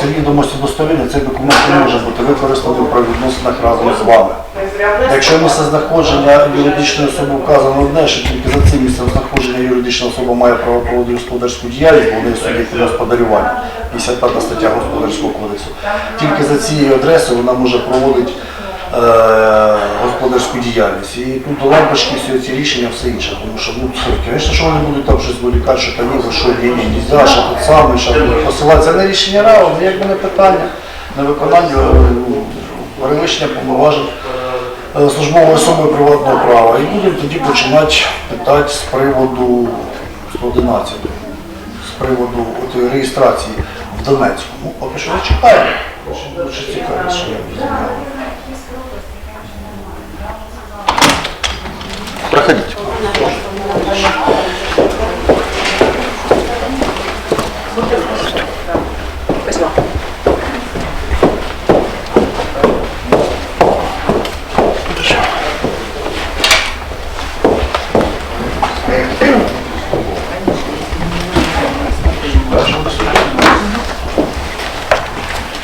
Ці відомості достовірні, цей документ не може бути використаний при відносинах разом з вами. Якщо місце знаходження юридичної особи вказано одне, що тільки за цим місцем знаходження юридична особа має право проводити господарську діяльність, бо вони суб'єкти господарювання, 55 стаття Господарського кодексу. Тільки за цією адресою вона може проводити господарську діяльність. І тут до лампочки всі ці рішення, все інше. Тому що, ну, звісно, що вони будуть там щось вилікати, що там за що ні, ні, нельзя, що тут саме, що будуть посилатися на рішення РАО, ну, якби не питання, на виконання е, ну, перевищення повноважень е, службової особи приватного права. І будемо тоді починати питати з приводу 111, з приводу от, реєстрації в Донецьку. Ну, поки що чекаємо. Дуже цікаво, що я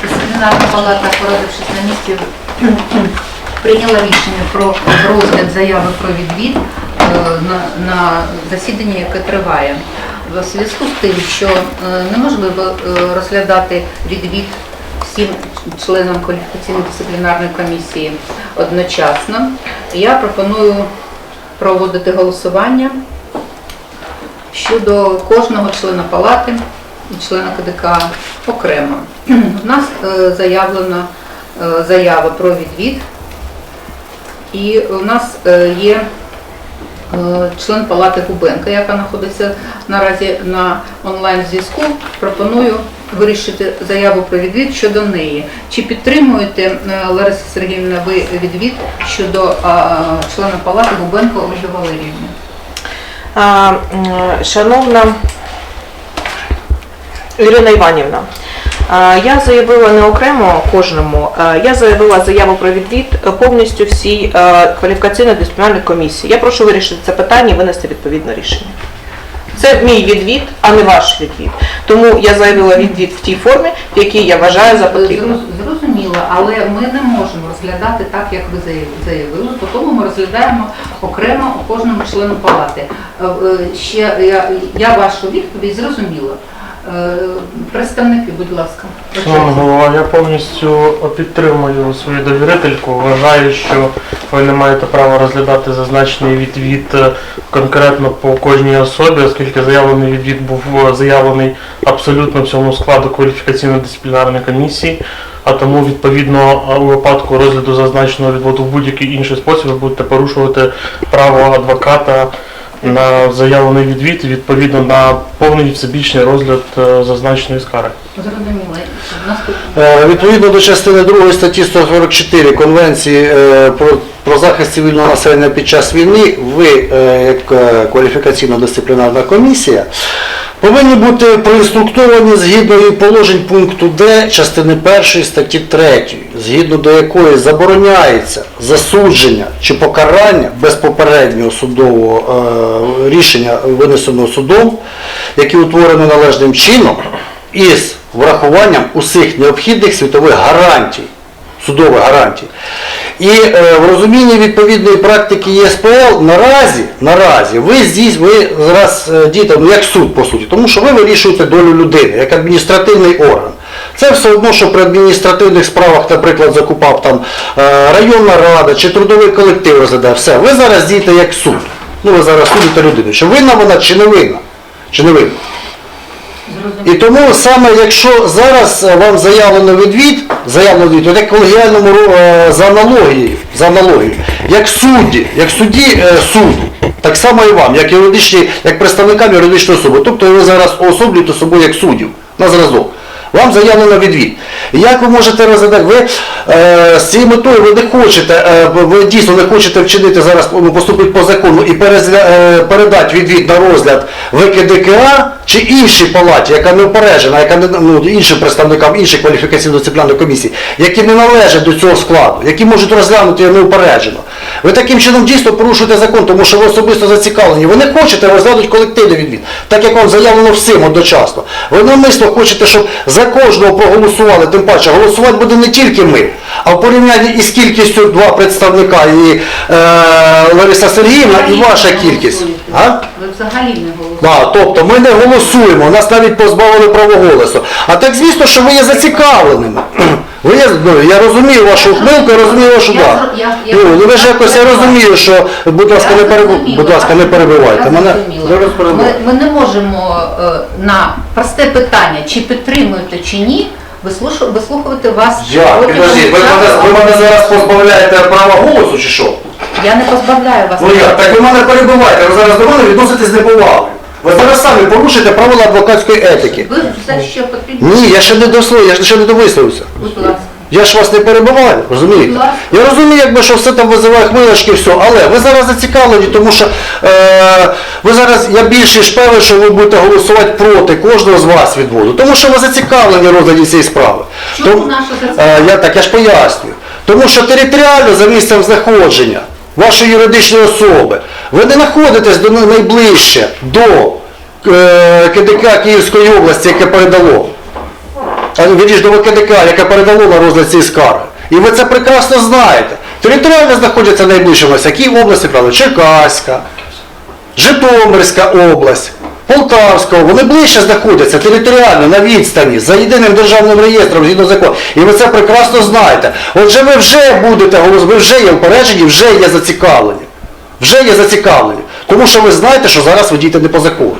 Дисциплінарна палата, порадившись на місці, прийняла рішення про розгляд заяви про відвід на, на засіданні, яке триває. В зв'язку з тим, що е, неможливо е, розглядати відвід всім членам кваліфікаційної дисциплінарної комісії одночасно, я пропоную проводити голосування щодо кожного члена палати і члена КДК окремо. У нас е, заявлена заява про відвід, і у нас є член палати Губенка, яка знаходиться наразі на онлайн-зв'язку. Пропоную вирішити заяву про відвід щодо неї. Чи підтримуєте, е, Лариса Сергіївна, ви відвід щодо е, члена палати Губенко Ольги Валеріївни? Шановна Ірина Іванівна, я заявила не окремо кожному, я заявила заяву про відвід повністю всій кваліфікаційно-дисциплінарній комісії. Я прошу вирішити це питання і винести відповідне рішення. Це мій відвід, а не ваш відвід. Тому я заявила відвід в тій формі, в якій я вважаю за потрібне. Зрозуміло, але ми не можемо розглядати так, як ви заявили, по тому ми розглядаємо окремо кожному члену палати. Е, е, Ще я, я вашу відповідь зрозуміла. Е, Представники, будь ласка. Шановна голова, я повністю підтримую свою довірительку. Вважаю, що ви не маєте права розглядати зазначений відвід е, конкретно по кожній особі, оскільки заявлений відвід був е, заявлений абсолютно всьому складу кваліфікаційно-дисциплінарної комісії. А тому, відповідно, у випадку розгляду зазначеного відводу в будь-який інший спосіб ви будете порушувати право адвоката на заявлений відвід відповідно на повний всебічний розгляд е, зазначеної скарги. Зрозуміло. Е, Відповідно до частини 2 статті 144 Конвенції е, про, про захист цивільного населення під час війни, ви, е, як е, кваліфікаційно-дисциплінарна комісія, повинні бути проінструктовані згідно і положень пункту Д частини 1 статті 3, згідно до якої забороняється засудження чи покарання без попереднього судового е, рішення, винесеного судом, яке утворено належним чином, із врахуванням усіх необхідних світових гарантій, судових гарантій. І е, в розумінні відповідної практики ЄСПЛ наразі, наразі ви здесь, ви зараз е, дієте ну, як суд по суті, тому що ви вирішуєте долю людини, як адміністративний орган. Це все одно, що при адміністративних справах, наприклад, закупав там е, районна рада чи трудовий колектив розглядає. Все, ви зараз дієте як суд. Ну ви зараз судите людину. Чи винна вона, чи не винна? Чи не винна? І тому саме якщо зараз е, вам заявлено відвід, заявлено відвід, як колегіальному е, за аналогією, за аналогією, як судді, як судді е, суду, так само і вам, як юридичні, як представникам юридичної особи. Тобто ви зараз особлюєте собою як суддів на зразок. Вам заявлено відвід. Як ви можете розглядати? Ви е, з цією метою ви не хочете, е, ви дійсно не хочете вчинити зараз, ну, поступити по закону і перезля, е, передати відвід на розгляд ВКДКА чи іншій палаті, яка не упереджена, яка не ну, іншим представникам іншої кваліфікаційно-дисциплінарної комісії, які не належать до цього складу, які можуть розглянути неупереджено. Ви таким чином дійсно порушуєте закон, тому що ви особисто зацікавлені. Ви не хочете розглянути колективний відвід, так як вам заявлено всім одночасно. Ви навмисно хочете, щоб за кожного проголосували, тим паче голосувати буде не тільки ми, а в порівнянні із кількістю два представника і е, Лариса Сергіївна, і ваша кількість. А? Ви взагалі не голосуєте. Да, тобто ми не голосуємо, нас навіть позбавили права голосу. А так звісно, що ви є зацікавленими. Ви є, ну, я розумію вашу ухмилку, я розумію вашу Я да. зро- я- я- Ну, ну ви ж якось я я- розумію, що, будь ласка, не Я перебу... будь ласка, не перебивайте. Мене. Ми, ми не можемо е, на просте питання, чи підтримуєте чи ні, вислушу- вислухувати вас. Як? протягом Підождіть, ви часу. мене, ви мене зараз позбавляєте права голосу чи що? Я не позбавляю вас. Ну як? Так ви мене перебиваєте, ви зараз до мене відноситесь неповагою. Ви зараз самі порушуєте правила адвокатської етики. Ви все ще потрібно. Ні, я ще не дослов, я ще не. Будь ласка. Я ж вас не перебиваю, розумієте? Я розумію, якби що все там визиває хвилочки, все, але ви зараз зацікавлені, тому що е, ви зараз, я більш ніж певен, що ви будете голосувати проти кожного з вас відводу, тому що ви зацікавлені розгляді цієї справи. Чому Тому- наша е, я так я ж пояснюю. Тому що територіально за місцем знаходження вашої юридичної особи ви не знаходитесь до найближче до е, КДК Київської області, яке передало а до КДК, яке передало на розгляд цієї скарги. І ви це прекрасно знаєте. Територіально знаходяться найближче в нас, які області брали? Черкаська, Житомирська область, Полтавська, вони ближче знаходяться територіально на відстані, за єдиним державним реєстром згідно закону. І ви це прекрасно знаєте. Отже, ви вже будете голос, ви вже є упереджені, вже є зацікавлені. Вже є зацікавлені. Тому що ви знаєте, що зараз ви дієте не по закону.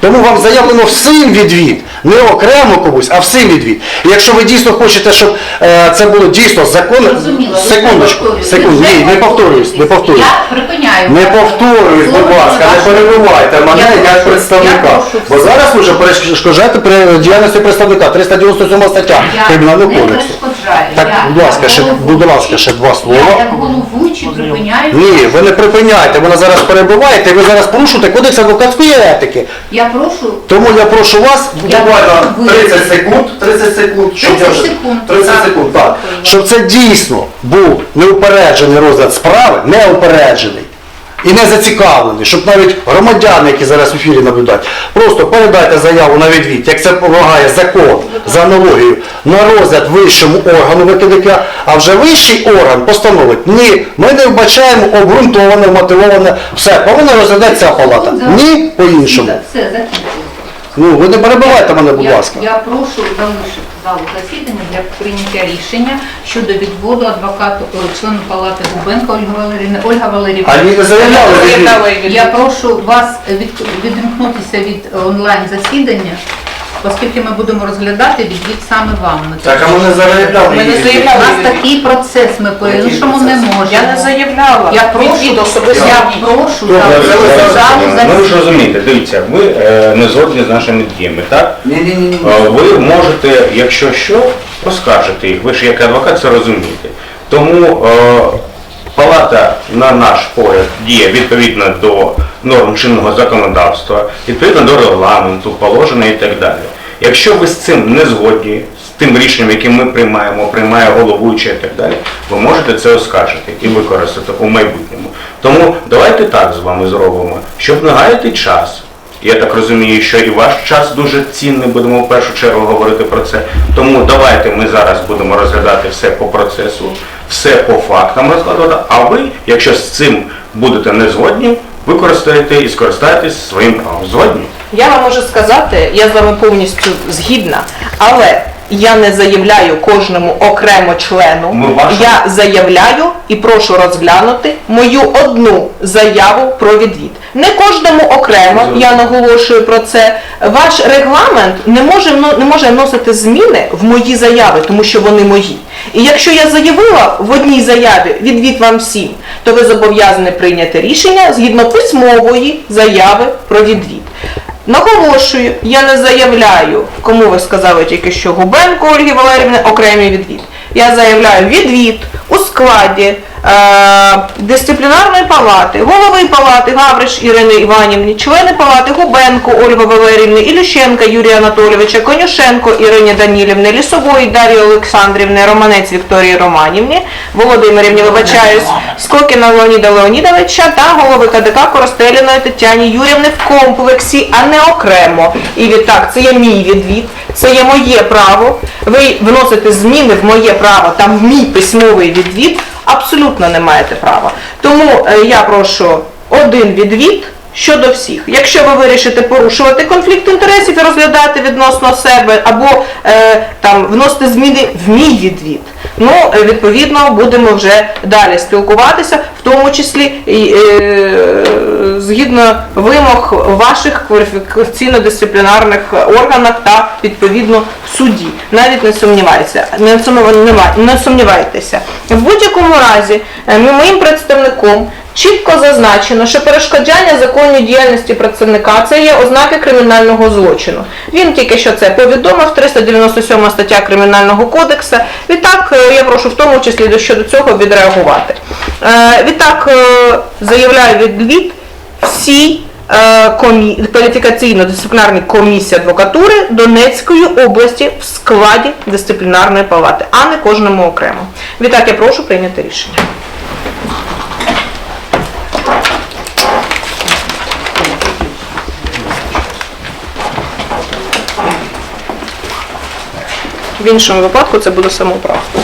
Тому вам заявлено всім відвід, не окремо комусь, а всім відвід. І якщо ви дійсно хочете, щоб е, це було дійсно законно, Зрозуміло. секундочку, не повторюєте. секунду, ні, не повторююсь, не повторююсь. Я припиняю. Не повторююсь, будь Слово ласка, не ваше. перебивайте мене Я як прошу- представника. прошу Бо зараз ви вже перешкоджаєте при діяльності представника, 397 стаття Я Кримінального не кодексу. перешкоджаю. Так, Я будь ласка, як ще- головуючий- будь ласка, ще два слова. Я як головуючий припиняю. Ні, ви не припиняйте, ви зараз перебиваєте, і ви зараз порушуєте кодекс адвокатської етики. Я прошу Тому я прошу вас Я буквально 30 секунд, 30 секунд, щоб 30 секунд. 30 секунд, так. Щоб це дійсно був неупереджений розгляд справи, неупереджений і не зацікавлений, щоб навіть громадяни, які зараз в ефірі наблюдають, просто передайте заяву на відвід, як це вимагає закон за аналогією, на розгляд вищому органу ВКДК, а вже вищий орган постановить, ні, ми не вбачаємо обґрунтоване, мотивоване, все, повинна розглядати ця палата. Ні, по-іншому. Ну, ви не перебивайте мене, будь Я- ласка. Я прошу залишити залу засідання для прийняття рішення щодо відводу адвокату е, члену палати Губенко Ольги Валерівни. Ольга Валерівна. А ви не заявляли Я відвід. Я прошу вас від, відімкнутися від онлайн засідання, оскільки ми будемо розглядати відвід саме вам. Ми Так, а ми не заявляли Ми не відвід. У нас такий процес, ми по-іншому не можемо. Я не заявляла. Я прошу, Відвід особисто. я прошу Добре, залу Ну ви ж розумієте, дивіться, ви е, не згодні з нашими діями, так? Ні, ні, ні. Е, Ви можете, якщо що, поскаржити їх. Ви ж як адвокат це розумієте. Тому е, палата, на наш погляд, діє відповідно до норм чинного законодавства, відповідно до регламенту, положення і так далі. Якщо ви з цим не згодні, з тим рішенням, яке ми приймаємо, приймає головуючий і так далі, ви можете це оскаржити і використати у майбутньому. Тому давайте так з вами зробимо, щоб не гаяти час. Я так розумію, що і ваш час дуже цінний, будемо в першу чергу говорити про це. Тому давайте ми зараз будемо розглядати все по процесу, все по фактам розкладати, а ви, якщо з цим будете не згодні, використаєте і скористаєтесь своїм правом. Згодні? Я вам можу сказати, я з вами повністю згідна, але я не заявляю кожному окремо члену. Ми вашу- Я заявляю і прошу розглянути мою одну заяву про відвід. Не кожному окремо, я наголошую про це. Ваш регламент не може вно- не може вносити зміни в мої заяви, тому що вони мої. І якщо я заявила в одній заяві відвід вам всім, то ви зобов'язані прийняти рішення згідно письмової заяви про відвід. Наголошую, я не заявляю, кому ви сказали тільки що Губенко Ольги Валерівни окремий відвід. Я заявляю відвід у складі дисциплінарної палати, голови палати Гавриш Ірини Іванівни, члени палати Губенко Ольги Валерівни, Ілющенка Юрія Анатолійовича, Конюшенко Ірині Данілівни, Лісової Дар'ї Олександрівни, Романець Вікторії Романівні, Володимирівні, вибачаюсь, Скокіна Леоніда Леонідовича та голови КДК Коростеліної Тетяні Юрівни в комплексі, а не окремо. І відтак, це є мій відвід, це є моє право. Ви вносите зміни в моє право, там в мій письмовий відвід абсолютно не маєте права. Тому е, я прошу один відвід щодо всіх. Якщо ви вирішите порушувати конфлікт інтересів і розглядати відносно себе, або е, там вносити зміни в мій відвід, ну е, відповідно будемо вже далі спілкуватися, в тому числі і, е, згідно вимог ваших кваліфікаційно-дисциплінарних органах та відповідно суді. Навіть не сумнівайтеся, не сумнівай- не сумнівайтеся. В будь-якому разі е, моїм представником чітко зазначено, що перешкоджання законній діяльності працівника це є ознаки кримінального злочину. Він тільки що це повідомив, 397 стаття Кримінального кодексу. Відтак, е, я прошу в тому числі щодо цього відреагувати. Е, Відтак, е, заявляю відвід всій е, кваліфікаційно-дисциплінарній комісії адвокатури Донецької області в складі дисциплінарної палати, а не кожному окремо. Відтак я прошу прийняти рішення. В іншому випадку це буде самоуправство.